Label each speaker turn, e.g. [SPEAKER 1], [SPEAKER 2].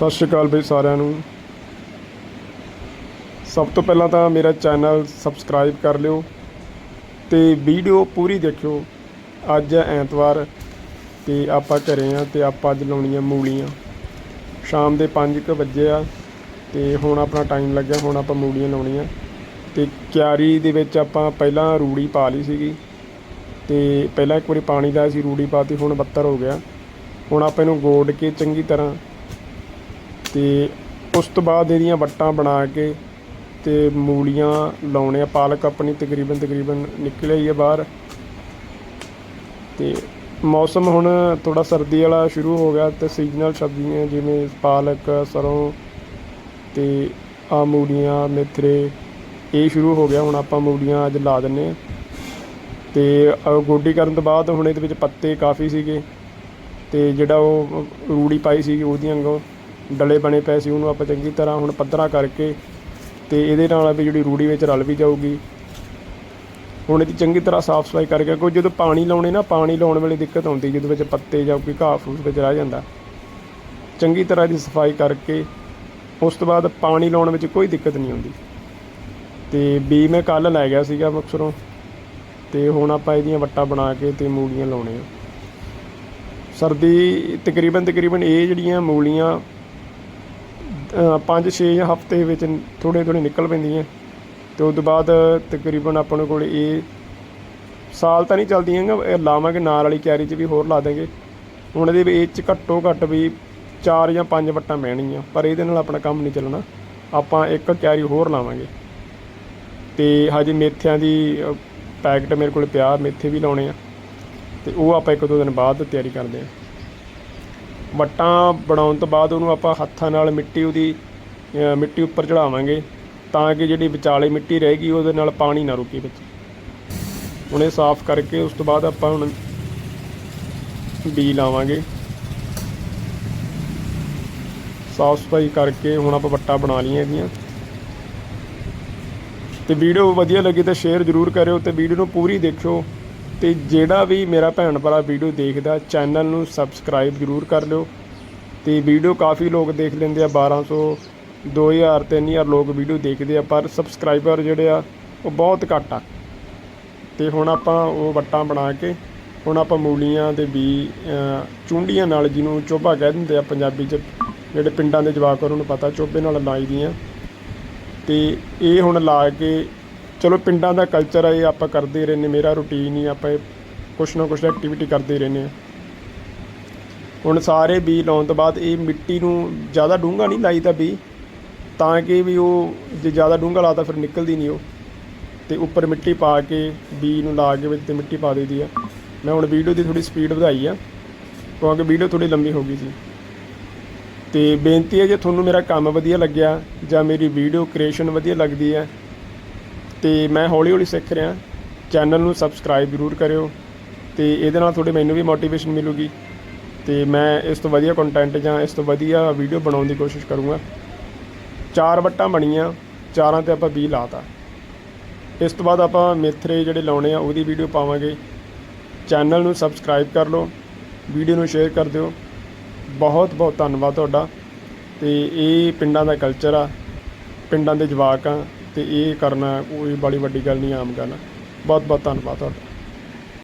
[SPEAKER 1] ਸਤਿ ਸ਼੍ਰੀ ਅਕਾਲ ਬਈ ਸਾਰਿਆਂ ਨੂੰ। ਸਭ ਤੋਂ ਪਹਿਲਾਂ ਤਾਂ ਮੇਰਾ ਚੈਨਲ ਸਬਸਕ੍ਰਾਈਬ ਕਰ ਲਿਓ ਤੇ ਵੀਡੀਓ ਪੂਰੀ ਦੇਖਿਓ ਅੱਜ ਹੈ ਐਤਵਾਰ ਤੇ ਆਪਾਂ ਘਰੇ ਆ ਤੇ ਆਪਾਂ ਅੱਜ ਲਾਉਣੀਆਂ ਮੂਲੀਆਂ। ਸ਼ਾਮ ਦੇ 5:00 ਵਜੇ ਆ ਤੇ ਹੁਣ ਆਪਣਾ ਟਾਈਮ ਲੱਗਿਆ, ਹੁਣ ਆਪਾਂ ਮੂਲੀਆਂ ਲਾਉਣੀਆਂ। ਤੇ ਕਿਆਰੀ ਦੇ ਵਿੱਚ ਆਪਾਂ ਪਹਿਲਾਂ ਰੂੜੀ ਪਾ ਲਈ ਸੀਗੀ ਤੇ ਪਹਿਲਾਂ ਇੱਕ ਵਾਰੀ ਪਾਣੀ ਦਾ ਸੀ, ਰੂੜੀ ਪਾਤੀ ਹੁਣ ਬੱਤਰ ਹੋ ਗਿਆ। ਹੁਣ ਆਪਾਂ ਇਹਨੂੰ ਗੋਡ ਕੇ ਚੰਗੀ ਤਰ੍ਹਾਂ ਤੇ ਉਸ ਤੋਂ ਬਾਅਦ ਇਹਦੀਆਂ ਵੱਟਾਂ ਬਣਾ ਕੇ ਤੇ ਮੂਲੀਆਂ ਲਾਉਣੇ ਆ, ਪਾਲਕ ਆਪਣੀ ਤਕਰੀਬਨ ਤਕਰੀਬਨ ਨਿਕਲ ਆਈ ਹੈ ਬਾਹਰ। ਤੇ ਮੌਸਮ ਹੁਣ ਥੋੜਾ ਸਰਦੀ ਵਾਲਾ ਸ਼ੁਰੂ ਹੋ ਗਿਆ ਤੇ ਸੀਜ਼ਨਲ ਸਬਜ਼ੀਆਂ ਜਿਵੇਂ ਪਾਲਕ, ਸਰੋਂ ਤੇ ਆ ਮੂਲੀਆਂ ਮੇਥਰੇ ਇਹ ਸ਼ੁਰੂ ਹੋ ਗਿਆ। ਹੁਣ ਆਪਾਂ ਮੂਲੀਆਂ ਅੱਜ ਲਾ ਦਿੰਨੇ ਆ। ਤੇ ਗੋਡੀ ਕਰਨ ਤੋਂ ਬਾਅਦ ਹੁਣ ਇਹਦੇ ਵਿੱਚ ਪੱਤੇ ਕਾਫੀ ਸੀਗੇ ਤੇ ਜਿਹੜਾ ਉਹ ਰੂੜੀ ਪਾਈ ਸੀਗੀ ਉਹਦੀਆਂ ਅੰਗੋਂ ਡਲੇ ਬਣੇ ਪਏ ਸੀ, ਉਹਨੂੰ ਆਪਾਂ ਚੰਗੀ ਤਰ੍ਹਾਂ ਹੁਣ ਪੱਧਰਾ ਕਰਕੇ ਤੇ ਇਹਦੇ ਨਾਲ ਵੀ ਜਿਹੜੀ ਰੂੜੀ ਵਿੱਚ ਰਲ ਵੀ ਜਾਊਗੀ। ਹੁਣ ਇਹਦੀ ਚੰਗੀ ਤਰ੍ਹਾਂ ਸਾਫ਼ ਸਫ਼ਾਈ ਕਰਕੇ ਕੋਈ ਜਦੋਂ ਪਾਣੀ ਲਾਉਣੇ ਨਾ, ਪਾਣੀ ਲਾਉਣ ਵੇਲੇ ਦਿੱਕਤ ਆਉਂਦੀ ਜਦੋਂ ਵਿੱਚ ਪੱਤੇ ਜਾਂ ਕੋਈ ਘਾਹ ਫੂਸ ਵਿੱਚ ਰਹਿ ਜਾਂਦਾ। ਚੰਗੀ ਤਰ੍ਹਾਂ ਦੀ ਸਫ਼ਾਈ ਕਰਕੇ, ਉਸ ਤੋਂ ਬਾਅਦ ਪਾਣੀ ਲਾਉਣ ਵਿੱਚ ਕੋਈ ਦਿੱਕਤ ਨਹੀਂ ਆਉਂਦੀ। ਤੇ ਬੀ ਮੈਂ ਕੱਲ ਲੈ ਗਿਆ ਸੀਗਾ ਮੁਕਤਸਰੋਂ ਤੇ ਹੁਣ ਆਪਾਂ ਇਹਦੀਆਂ ਵੱਟਾਂ ਬਣਾ ਕੇ ਤੇ ਮੂਲੀਆਂ ਲਾਉਣੇ ਆ ਸਰਦੀ ਤਕਰੀਬਨ ਤਕਰੀਬਨ ਇਹ ਜਿਹੜੀਆਂ ਮੂਲੀਆਂ 5-6 ਹਫ਼ਤੇ ਵਿੱਚ ਥੋੜੇ ਥੋੜੇ ਨਿਕਲ ਪੈਂਦੀਆਂ। ਤੇ ਉਸ ਤੋਂ ਬਾਅਦ ਤਕਰੀਬਨ ਆਪਾਂ ਕੋਲ ਇਹ ਸਾਲ ਤਾਂ ਨਹੀਂ ਚੱਲਦੀਆਂ ਲਾਵਾਂਗੇ ਨਾਲ ਵਾਲੀ ਕਿਆਰੀ 'ਚ ਵੀ ਹੋਰ ਲਾ ਦਾਂਗੇ ਹੁਣ ਇਹਦੇ ਵੀ 'ਚ ਘੱਟੋ ਘੱਟ ਵੀ 4 ਜਾਂ 5 ਵੱਟਾਂ ਬਹਿਣਗੀਆਂ ਪਰ ਇਹਦੇ ਨਾਲ ਆਪਣਾ ਕੰਮ ਨਹੀਂ ਚੱਲਣਾ। ਆਪਾਂ ਇੱਕ ਕਿਆਰੀ ਹੋਰ ਲਾਵਾਂਗੇ। ਤੇ ਹਜੇ ਮੇਥਿਆਂ ਦੀ ਪੈਕਟ ਮੇਰੇ ਕੋਲ ਪਿਆ, ਮੇਥੇ ਵੀ ਲਾਉਣੇ ਆ। ਤੇ ਉਹ ਆਪਾਂ ਇੱਕ ਦੋ ਦਿਨ ਬਾਅਦ ਤਿਆਰੀ ਕਰਦੇ ਆ। ਵੱਟਾਂ ਬਣਾਉਣ ਤੋਂ ਬਾਅਦ ਉਹਨੂੰ ਆਪਾਂ ਹੱਥਾਂ ਨਾਲ ਮਿੱਟੀ ਉਹਦੀ ਮਿੱਟੀ ਉੱਪਰ ਚੜਾਵਾਂਗੇ ਤਾਂ ਕਿ ਜਿਹੜੀ ਵਿਚਾਲੇ ਮਿੱਟੀ ਰਹੇਗੀ ਉਹਦੇ ਨਾਲ ਪਾਣੀ ਨਾ ਰੁਕੇ ਵਿੱਚ। ਹੁਣ ਇਹ ਸਾਫ਼ ਕਰਕੇ ਉਸ ਤੋਂ ਬਾਅਦ ਆਪਾਂ ਹੁਣ ਬੀ ਲਾਵਾਂਗੇ। ਸਾਫ਼ ਸਫ਼ਾਈ ਕਰਕੇ ਹੁਣ ਆਪਾਂ ਵੱਟਾਂ ਬਣਾ ਲਈਆਂ ਇਹਦੀਆਂ ਤੇ ਵੀਡੀਓ ਵਧੀਆ ਲੱਗੀ ਤਾਂ ਸ਼ੇਅਰ ਜ਼ਰੂਰ ਕਰਿਓ ਤੇ ਵੀਡੀਓ ਨੂੰ ਪੂਰੀ ਦੇਖਿਓ। ਤੇ ਜਿਹੜਾ ਵੀ ਮੇਰਾ ਭੈਣ ਭਰਾ ਵੀਡੀਓ ਦੇਖਦਾ ਚੈਨਲ ਨੂੰ ਸਬਸਕ੍ਰਾਈਬ ਜ਼ਰੂਰ ਕਰ ਲਿਓ। ਤੇ ਵੀਡੀਓ ਕਾਫੀ ਲੋਕ ਦੇਖ ਲੈਂਦੇ ਆ 1200 2000 3000 ਲੋਕ ਵੀਡੀਓ ਦੇਖਦੇ ਆ ਪਰ ਸਬਸਕ੍ਰਾਈਬਰ ਜਿਹੜੇ ਆ ਉਹ ਬਹੁਤ ਘੱਟ ਆ। ਤੇ ਹੁਣ ਆਪਾਂ ਉਹ ਵੱਟਾਂ ਬਣਾ ਕੇ ਹੁਣ ਆਪਾਂ ਮੂਲੀਆਂ ਦੇ ਵੀ ਅਹ, ਚੁੰਡੀਆਂ ਨਾਲ ਜਿਹਨੂੰ ਚੋਭਾ ਕਹਿ ਦਿੰਦੇ ਆ ਪੰਜਾਬੀ 'ਚ ਜਿਹੜੇ ਪਿੰਡਾਂ ਦੇ ਜਵਾਕ ਉਹਨਾਂ ਨੂੰ ਪਤਾ ਚੋਭੇ ਨਾਲ ਲਾਈ ਦੀਆਂ। ਤੇ ਇਹ ਹੁਣ ਲਾ ਕੇ ਚਲੋ ਪਿੰਡਾਂ ਦਾ ਕਲਚਰ ਆ, ਇਹ ਆਪਾਂ ਕਰਦੇ ਰਹਿੰਦੇ, ਮੇਰਾ ਰੁਟੀਨ ਹੀ ਆਪਾਂ ਇਹ ਕੁਛ ਨਾ ਕੁਛ ਐਕਟੀਵਿਟੀ ਕਰਦੇ ਰਹਿੰਦੇ ਆ ਹੁਣ ਸਾਰੇ ਬੀ ਲਾਉਣ ਤੋਂ ਬਾਅਦ ਇਹ ਮਿੱਟੀ ਨੂੰ ਜ਼ਿਆਦਾ ਡੂੰਘਾ ਨਹੀਂ ਲਾਈਦਾ ਬੀ ਤਾਂ ਕਿ ਵੀ ਉਹ ਜੇ ਜ਼ਿਆਦਾ ਡੂੰਘਾ ਲਾਤਾ ਫਿਰ ਨਿਕਲਦੀ ਨਹੀਂ ਉਹ। ਤੇ ਉੱਪਰ ਮਿੱਟੀ ਪਾ ਕੇ ਬੀ ਨੂੰ ਲਾ ਕੇ ਵਿੱਚ ਤੇ ਮਿੱਟੀ ਪਾ ਦਈਦੀ ਆ। ਮੈਂ ਹੁਣ ਵੀਡੀਓ ਦੀ ਥੋੜੀ ਸਪੀਡ ਵਧਾਈ ਆ, ਕਿਉਂਕਿ ਵੀਡੀਓ ਥੋੜੀ ਲੰਬੀ ਹੋ ਗਈ ਸੀ। ਤੇ ਬੇਨਤੀ ਹੈ ਜੇ ਤੁਹਾਨੂੰ ਮੇਰਾ ਕੰਮ ਵਧੀਆ ਲੱਗਿਆ ਜਾਂ ਮੇਰੀ ਵੀਡੀਓ ਕ੍ਰੀਏਸ਼ਨ ਵਧੀਆ ਲੱਗਦੀ ਹੈ ਤੇ ਮੈਂ ਹੌਲੀ ਹੌਲੀ ਸਿੱਖ ਰਿਹਾ। ਚੈਨਲ ਨੂੰ ਸਬਸਕ੍ਰਾਈਬ ਜ਼ਰੂਰ ਕਰਿਓ ਤੇ ਇਹਦੇ ਨਾਲ ਥੋੜੀ ਮੈਨੂੰ ਵੀ ਮੋਟੀਵੇਸ਼ਨ ਮਿਲੂਗੀ। ਤੇ ਮੈਂ ਇਸ ਤੋਂ ਵਧੀਆ ਕੰਟੈਂਟ ਜਾਂ ਇਸ ਤੋਂ ਵਧੀਆ ਵੀਡੀਓ ਬਣਾਉਣ ਦੀ ਕੋਸ਼ਿਸ਼ ਕਰੂੰਗਾ। ਚਾਰ ਵੱਟਾਂ ਬਣੀਆਂ, ਚਾਰਾਂ ਤੇ ਆਪਾਂ 20 ਲਾਤਾ। ਇਸ ਤੋਂ ਬਾਅਦ ਆਪਾਂ ਮੇਥਰੇ ਜਿਹੜੇ ਲਾਉਣੇ ਆ, ਉਹਦੀ ਵੀਡੀਓ ਪਾਵਾਂਗੇ। ਚੈਨਲ ਨੂੰ ਸਬਸਕ੍ਰਾਈਬ ਕਰ ਲਓ ਵੀਡੀਓ ਨੂੰ ਸ਼ੇਅਰ ਕਰ ਦਿਓ। ਬਹੁਤ ਬਹੁਤ ਧੰਨਵਾਦ ਤੁਹਾਡਾ। ਤੇ ਇਹ ਪਿੰਡਾਂ ਦਾ ਕਲਚਰ ਆ, ਪਿੰਡਾਂ ਦੇ ਜਵਾਕ ਆ ਤੇ ਇਹ ਕਰਨਾ ਕੋਈ ਬੜੀ ਵੱਡੀ ਗੱਲ ਨਹੀਂ ਆਮ ਗੱਲ ਬਹੁਤ ਬਹੁਤ ਧੰਨਵਾਦ ਤੁਹਾਡਾ।